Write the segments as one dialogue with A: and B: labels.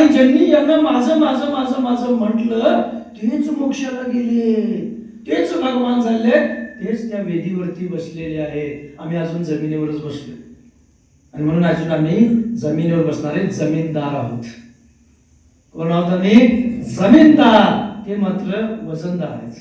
A: आणि ज्यांनी यांना माझं माझं माझं माझं म्हटलं तेच मोक्षाला गेले. तेच भगवान झाले. तेच त्या वेदीवरती बसलेले आहे. आम्ही अजून जमिनीवरच बसलो आणि म्हणून अजून आम्ही जमिनीवर बसणारे जमीनदार आहोत. कोण आहोत आम्ही? जमीनदार. ते मात्र वजनदार आहेत.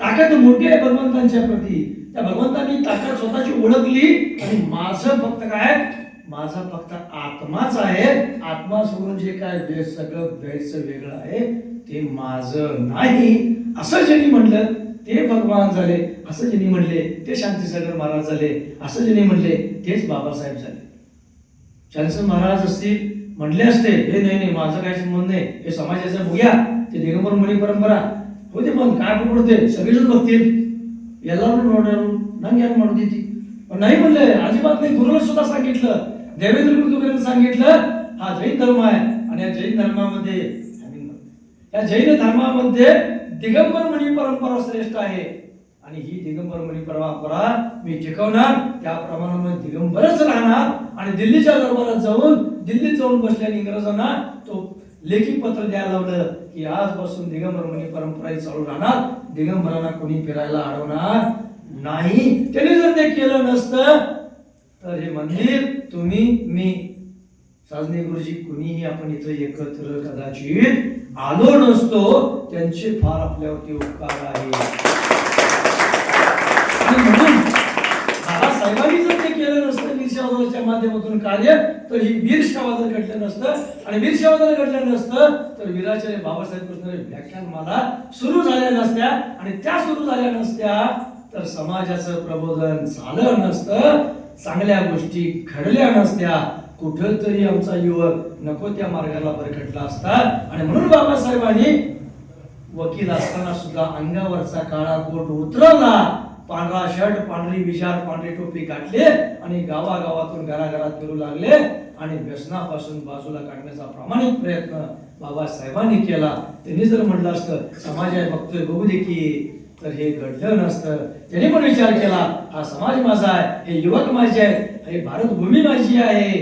A: ताकद मोठी आहे भगवंतांच्या प्रती. त्या भगवंतांनी ताकद स्वतःची ओळखली. आणि माझं फक्त काय? माझा फक्त आत्माच आहे. आत्मा सोडून जे काय वे- सगळं द्यायचं वेगळं आहे ते माझं नाही. असं ज्यांनी म्हटलं ते भगवान झाले. असं ज्यांनी म्हणले ते शांतीसागर महाराज झाले. असं ज्यांनी म्हणले तेच बाबासाहेब झाले. चान्सन महाराज असतील म्हणले असते हे नाही नाही माझं काही संबंध नाही. हे समाजाचं भूया ते दिगंबर मुनी परंपरा. होते पण काय पकडते सगळेजण बघतील. याला नाही म्हणू ती पण नाही म्हणले अजिबात नाही. गुरुला सुद्धा सांगितलं. देवेंद्र गुरुदेवांनी सांगितलं हा जैन धर्म आहे. आणि या जैन धर्मामध्ये या जैन धर्मामध्ये दिगंबर मणी परंपरा श्रेष्ठ आहे. आणि ही दिगंबर मणी परंपरा मी टिकवणार त्या प्रमाणामध्ये दिगंबरच राहणार आणि दिल्लीच्या दरबारात जाऊन दिल्लीत जाऊन बसल्याने इंग्रजांना तो लेखी पत्र द्यायला लावलं की आजपासून दिगंबर मणी परंपरा चालू राहणार. दिगंबरांना कोणी फिरायला अडवणार नाही. त्याने जर ते केलं नसतं तर हे मंदिर तुम्ही मी साजने गुरुजी कुणीही आपण इथं एकत्र कदाचित आलो नसतो त्यांचे फार आपल्यावरती उपकार आहे आणि म्हणून बाबासाहेबांनी जर ते केलं नसतं वीर माध्यमातून कार्य तर ही वीर सेवादल घडलं नसतं. आणि वीर सेवादल घडलं नसतं तर वीराचार्य बाबासाहेब कृष्ण व्याख्यान मला सुरू झाल्या नसत्या. आणि त्या सुरू झाल्या नसत्या तर समाजाचं प्रबोधन झालं नसतं. चांगल्या गोष्टी घडल्या नसत्या कुठंतरी आमचा युवक नको त्या मार्गाला भरकटला असता. आणि म्हणून बाबासाहेबांनी वकील असताना सुद्धा अंगावरचा काळा कोट उतरवला. पांढरा शर्ट पांढरी विचार पांढरी टोपी काढले आणि गावागावातून घराघरात फिरू लागले. आणि व्यसनापासून बाजूला काढण्याचा प्रामाणिक प्रयत्न बाबासाहेबांनी केला. त्यांनी जर म्हटलं असतं समाजात बघतोय बघू दे की तर हे घडलं नसतं. त्यांनी पण विचार केला हा समाज माझा आहे हे युवक माझे आहेत हे भारतभूमी माझी आहे.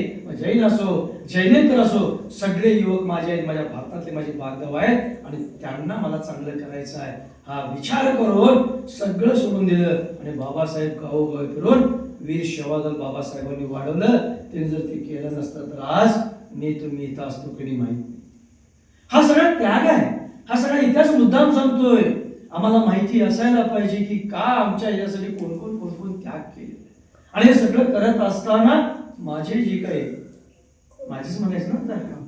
A: जैन असो जैनेतर असो सगळे युवक माझे आहेत माझ्या भारतातले माझे बांधव आहेत आणि त्यांना मला चांगलं करायचं आहे. हा विचार करून सगळं सोडून दिलं आणि बाबासाहेब गावोगावी फिरून वीर शेवादल बाबासाहेबांनी वाढवलं. त्यांनी जर ते केलं नसतं तर आज मी तुम्ही इथं असतो कधी माहिती हा सगळा त्याग आहे. हा सगळा इतिहास मुद्दाम सांगतोय. आम्हाला माहिती असायला पाहिजे की का आमच्या याच्यासाठी कोण आणि हे सगळं करत असताना माझे जे काही माझेच म्हणायचं ना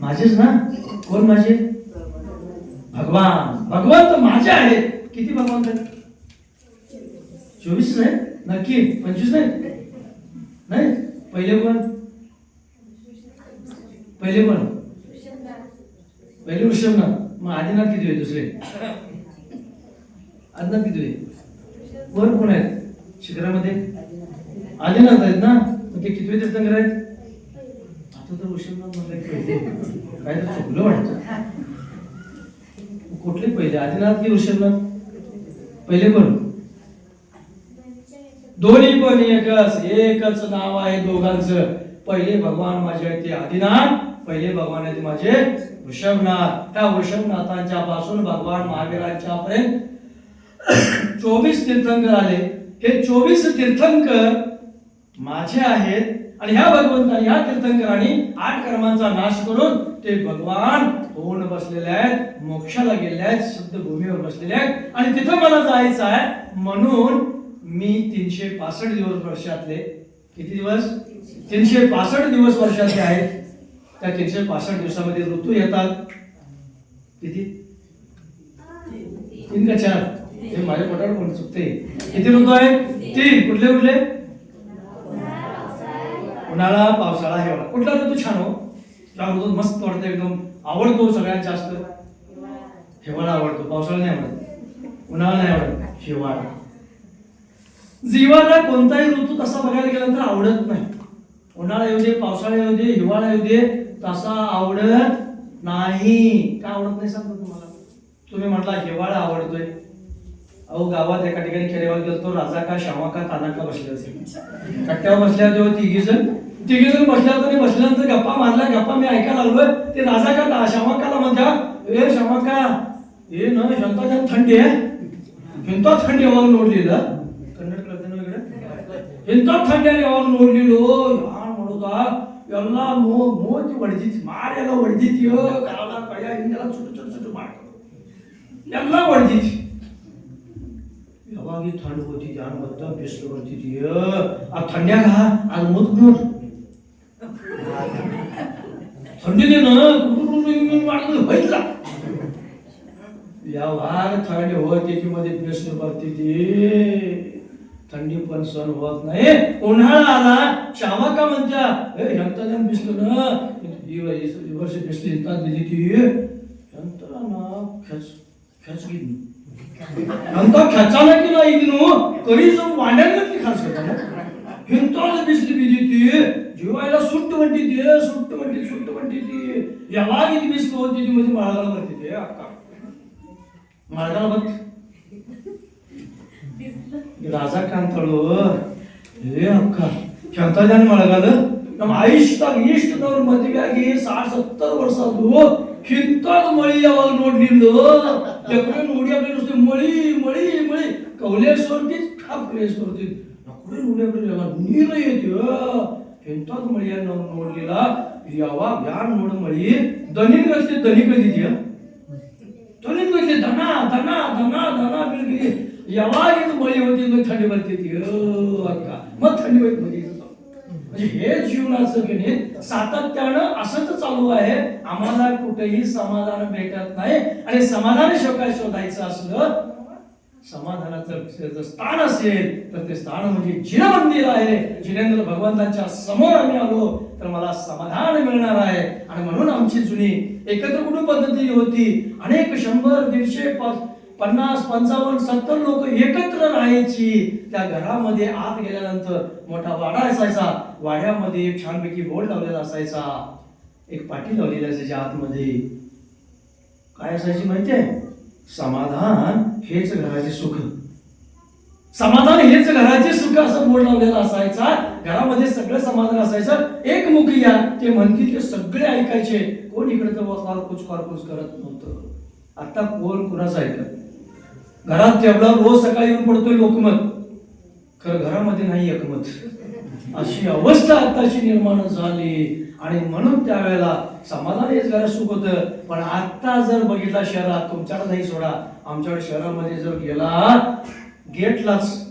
A: माझेच ना? कोण माझे? भगवान. भगवान तर माझे आहेत. किती भगवान आहेत? चोवीस नाही नक्की? पंचवीस नाही? नाही? पहिले कोण? पहिले कोण? पहिले वृषभनाथ मग आदिनाथ किती होते दुसरे? आदिनाथ किती होते? वर कोण आहेत? शिखरामध्ये? आदिनाथ आहेत ना? मग ते कितवे तीर्थंकर आहेत? आता तर काय तर चुकलं वाटतं. कुठले पहिले? आदिनाथ की ऋषभनाथ पहिले कोण? दोन्ही पण एकच. एकच नाव आहे दोघांचं. पहिले भगवान माझे आहेत ते आदिनाथ पहिले भगवान आहेत माझे वृषभनाथ त्या वृषभनाथांच्या पासून भगवान महावीरांच्या पर्यंत चोवीस तीर्थंकर आले. हे चोवीस तीर्थंकर माझे आहेत. आणि ह्या भगवंताने ह्या तीर्थंकरांनी आठ कर्मांचा नाश करून ते भगवान होऊन बसलेले आहेत. मोक्षाला गेले आहेत. शुद्ध भूमीवर बसलेले आहेत. आणि तिथं मला जायचं आहे. म्हणून मी तीनशे पासष्ट दिवस वर्षातले किती दिवस? तीनशे पासष्ट दिवस वर्षातले आहेत. त्या तीनशे पासष्ट दिवसामध्ये ऋतू येतात. किती? तीन का चार? हे माझ्या पोटावर कोण चुकते किती ऋतू आहे? तीन. कुठले कुठले? उन्हाळा पावसाळा हिवाळा. कुठला ऋतू छान हो? त्या ऋतूत मस्त वाटतं एकदम. आवडतो सगळ्यात जास्त? हिवाळा आवडतो. पावसाळा नाही आवडत. उन्हाळा नाही आवडत. हिवाळा. जीवाला कोणताही ऋतू तसा बघायला गेला तर आवडत नाही. उन्हाळा येऊ दे पावसाळा येऊ दे हिवाळा येऊ दे तसा आवडत नाही. का आवडत नाही सांगतो तुम्हाला? तुम्ही म्हटला हिवाळा आवडतोय. अहो गावात एका ठिकाणी खेडेवाल गेलो राजा का शामा का ताना का बसले असेल कट्ट्यावर बसल्यावर तेव्हा तिघी जण तिघी जण बसल्यावर तरी बसल्यानंतर गप्पा मी ऐकायला लागलोय ते राजा का शामाकाला म्हणत्या ए शामाका ए न शांता थंडी आहे ಎಂತ ಥಂಡಿ ಯಾವಾಗ ನೋಡ್ಲಿಲ್ಲ ಕನ್ನಡ ಕಲ್ತೇನೋ ಈಗಡೆ? ಎಂತ ಥಂಡಿಯಲ್ಲಿ ಯಾವಾಗ ನೋಡ್ಲಿಲ್ಲೋ ಯಾರು ಮಾಡೋದ ಎಲ್ಲ ಮೋ ಮೋತಿ ಹೊಡೆದಿತ್ತು ಮಾರಿ ಎಲ್ಲ ಹೊಡೆದಿತ್ಯೋ ಕಾಲ ಕೈಯ ಹಿಂಗೆಲ್ಲ ಚುಟ್ಟು ಚುಟ್ಟು ಚುಟ್ಟು ಮಾಡ್ಕೊಂಡು ಎಲ್ಲ ಹೊಡೆದಿತ್ತು भी ठंड होती जान बता बिस्तर बनती थी अब ठंडिया कहा अलमुद मुर ठंडी थी ना रूम रूम रूम रूम वाले तो भाई था यावार थंडी होती थी होत नाही. उन्हाळा आला चावा का मज्जा यंत्र जन बिस्तर ना वर्ष बिस्तर येतात बिजी थी यंत्र ना खस खस की ಅಂತ ಕೆಚ್ಚಾಲಕ್ಕಿಲ್ಲ ಇದನ್ನು ಕರೀಸ ವಾಂಡ್ಯಾಗತ್ಲಿ ಕಾಣಿಸ್ಕೊತಾನೆ ಇಂಥವ್ರ ಬಿಸಿಲು ಬಿದ್ದೈತಿ ಜೀವ ಎಲ್ಲ ಸುಟ್ಟು ಹೊಂಟಿದ್ದೆ ಸುಟ್ಟು ಹೊಂಟಿ, ಸುಟ್ಟು ಹೊಂಟಿದ್ದಿ ಯಾವಾಗ ಇದು ಬಿಸಿಲು ಹೋಗ್ತಿದ್ವಿ ಮತ್ತೆ ಮಳೆಗಾಲ ಬರ್ತಿದ್ದೆ ಅಕ್ಕ? ಮಳೆಗಾಲ ಬತ್ ರಾಜಕ್ಕ ಅಂತಳು ಏ ಅಕ್ಕ ಕೆಂತದಾನ ಮಳೆಗಾಲ? ನಮ್ಮ ಆಯುಷ್ದಾಗ ಇಷ್ಟದವ್ರ ಮದುವೆಯಾಗಿ ಸಾठ ಸತ್ತರ ವರ್ಷ ಅದು ಕಿಂತ ಮಳಿ ಯಾವಾಗ ನೋಡಿ ನಿಂದು? ನೋಡ್ಲಿಲ್ಲ ಎಕಡೆ ನೋಡಿ ಅಪ್ಪ ನುಸ್ತೆ ಮಳಿ ಮಳಿ ಮಳಿ ಕೌಲೇಶ್ವರ್ತಿ ಕಾಪುಲೇಶ್ವರ್ತಿ ಎಕಡೆ ನೋಡಿ ಅಪ್ಪ ನೀರು ಐತಿಯೋ ಎಂಥದ್ದು ಮಳಿಯನ್ನು ನಾವು ನೋಡ್ಲಿಲ್ಲ ಯಾವಾಗ ಯಾರು ನೋಡು ಮಳಿ ದನಿಗಷ್ಟೇ ದನಿ ಕದಿದ್ಯಾ ತೊಲಿನ ಬಗ್ಗೆ ದನ ದನ ದನ ದನ ಬೆಳಗ್ಗೆ ಯಾವಾಗಿಂದ ಮಳಿ होती थंडी ಬರ್ತಿದ್ದಿ अक्का मग थंडी होत मध्ये म्हणजे हे जीवनाचं गणित सातत्यानं असंच चालू आहे. आम्हाला कुठेही समाधान भेटत नाही. आणि समाधान शोका शोधायचं असलं समाधानाचं स्थान असेल तर ते स्थान म्हणजे जिन मंदिर आहे. जिनेंद्र भगवंतांच्या समोर आम्ही आलो तर मला समाधान मिळणार आहे. आणि म्हणून आमची जुनी एकत्र कुटुंब पद्धती होती. अनेक शंभर दीडशे पाच पन्नास पंचावन्न सत्तर लोक एकत्र राहायची. त्या घरामध्ये आत गेल्यानंतर मोठा वाडा असायचा. वाड्यामध्ये एक छानपैकी बोर्ड लावलेला असायचा. एक पाठी लावलेली असायची आतमध्ये. काय असायची माहितीये? समाधान हेच घराचे सुख. समाधान हेच घराचे सुख असं बोर्ड लावलेला असायचा. घरामध्ये सगळं समाधान असायचं. एकमुखी या. ते म्हणतील ते सगळे ऐकायचे. कोण इकडे तर कारकुच कारकुच करत नव्हतं. आता कोण कुणाचं ऐकत घरात तेवढा रोज सकाळी येऊन पडतोय लोकमत खरं घरामध्ये नाही एकमत. अशी अवस्था आताशी निर्माण झाली. आणि म्हणून त्यावेळेला समाधान हेच घरात सुख होतं. पण आता जर बघितला शहरात तुमच्याकडे नाही सोडा. आमच्याकडे शहरामध्ये जर गेला गेटलाच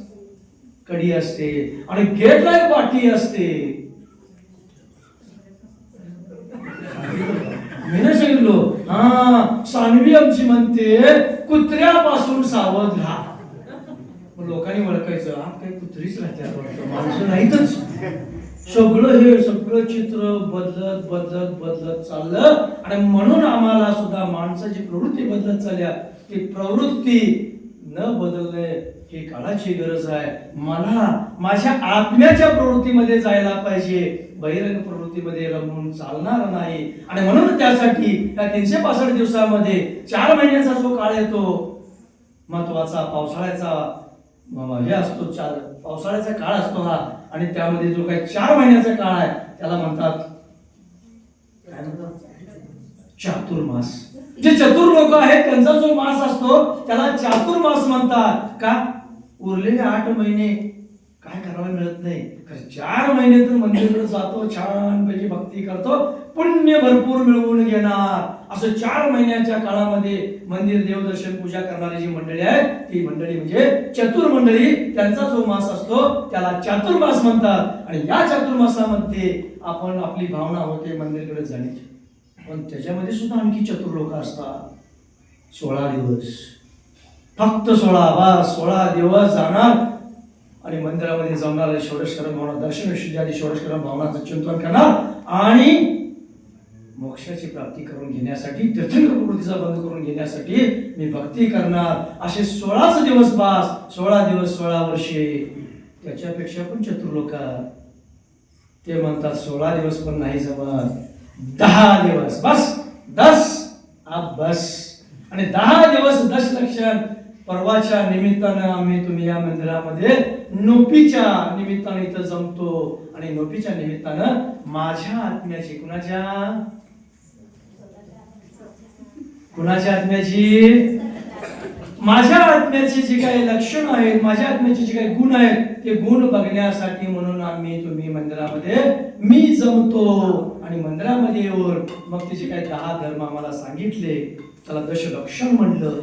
A: कडी असते. आणि गेटला एक पाठी असते. हा सानवी आमची म्हणते कुत्र्यापासून सावध राहा. लोकांनी ओळखायचं हा काही कुत्रीच राहते वाटतं. माणसं नाहीतच. सगळं हे सगळं चित्र बदलत बदलत बदलत चाललं. आणि म्हणून आम्हाला सुद्धा माणसाची प्रवृत्ती बदलत चालल्या. ती प्रवृत्ती न बदलणे ही काळाची गरज आहे. मला माझ्या आत्म्याच्या प्रवृत्तीमध्ये जायला पाहिजे. बहिरंग प्रवृत्तीमध्ये रमून चालणार नाही. आणि म्हणून त्यासाठी या तीनशे पासष्ट दिवसामध्ये चार महिन्याचा जो काळ येतो महत्त्वाचा पावसाळ्याचा हे असतो चार पावसाळ्याचा काळ असतो हा. आणि त्यामध्ये जो काही चार महिन्याचा काळ आहे त्याला म्हणतात काय म्हणतात चातुर्मास. जे चतुर लोक आहेत त्यांचा जो मास असतो त्याला चातुर्मास म्हणतात. का? उरलेले आठ महिने काय करायला मिळत नाही? चार महिने तर मंदिराकडे जातो छान पैकी भक्ती करतो पुण्य भरपूर मिळवून घेणार. असं चार महिन्याच्या काळामध्ये मंदिर देवदर्शन पूजा करणारी जी मंडळी आहे ती मंडळी म्हणजे चतुर मंडळी. त्यांचा जो मास असतो त्याला चातुर्मास म्हणतात. आणि या चातुर्मासामध्ये आपण आपली भावना होते मंदिरकडे जाण्याची. पण त्याच्यामध्ये सुद्धा आणखी चतुर लोक असतात. सोळा दिवस. फक्त सोळा बा सोळा दिवस जाणार. आणि मंदिरामध्ये जाणार षोडशकरण भावना दर्शन विशुद्धी षोडशकरण भावनाचं चिंतन करणार. आणि मोक्षाची प्राप्ती करून घेण्यासाठी तीर्थंकर प्रवृत्तीचा बंद करून घेण्यासाठी मी भक्ती करणार. असे सोळाच दिवस बास सोळा दिवस सोळा वर्षे. त्याच्यापेक्षा पण चतुर लोक ते म्हणतात सोळा दिवस पण नाही जमत. दहा दिवस. बस दस बस. आणि दहा दिवस दश लक्षण. परवाच्या निमित्तानं आम्ही तुम्ही या मंदिरामध्ये नोपीच्या निमित्तानं इथं जमतो. आणि नोपीच्या निमित्तानं माझ्या आत्म्याची कुणाच्या? कुणाच्या आत्म्याची? माझ्या आत्म्याची जी काही लक्षण आहेत माझ्या आत्म्याचे जे काही गुण आहेत ते गुण बघण्यासाठी म्हणून आम्ही तुम्ही मंदिरामध्ये मी जमतो. आणि मंदिरामध्ये येऊन मग तिचे काही दहा धर्म आम्हाला सांगितले. त्याला दशलक्षण म्हणलं.